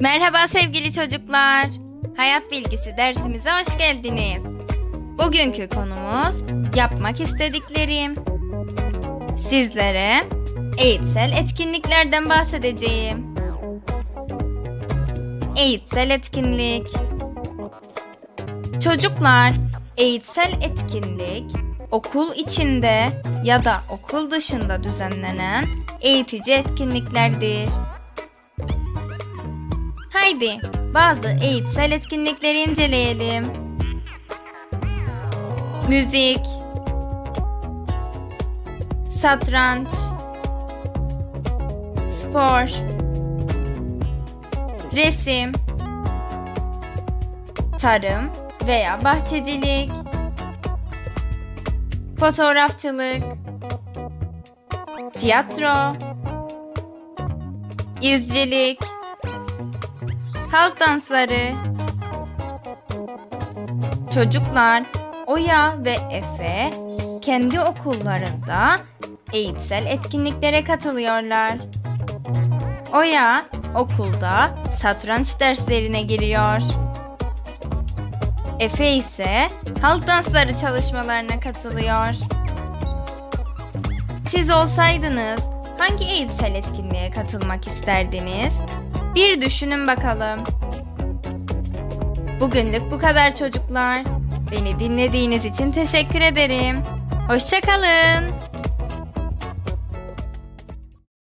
Merhaba sevgili çocuklar. Hayat bilgisi dersimize hoş geldiniz. Bugünkü konumuz yapmak istediklerim. Sizlere eğitsel etkinliklerden bahsedeceğim. Eğitsel etkinlik. Çocuklar, eğitsel etkinlik okul içinde ya da okul dışında düzenlenen eğitici etkinliklerdir. Haydi bazı eğitsel etkinlikleri inceleyelim. Müzik, satranç, spor, resim, tarım veya bahçecilik, fotoğrafçılık, tiyatro, izcilik, halk dansları. Çocuklar Oya ve Efe kendi okullarında eğitsel etkinliklere katılıyorlar. Oya okulda satranç derslerine giriyor. Efe ise halk dansları çalışmalarına katılıyor. Siz olsaydınız hangi eğitsel etkinliğe katılmak isterdiniz? Bir düşünün bakalım. Bugünlük bu kadar çocuklar. Beni dinlediğiniz için teşekkür ederim. Hoşçakalın.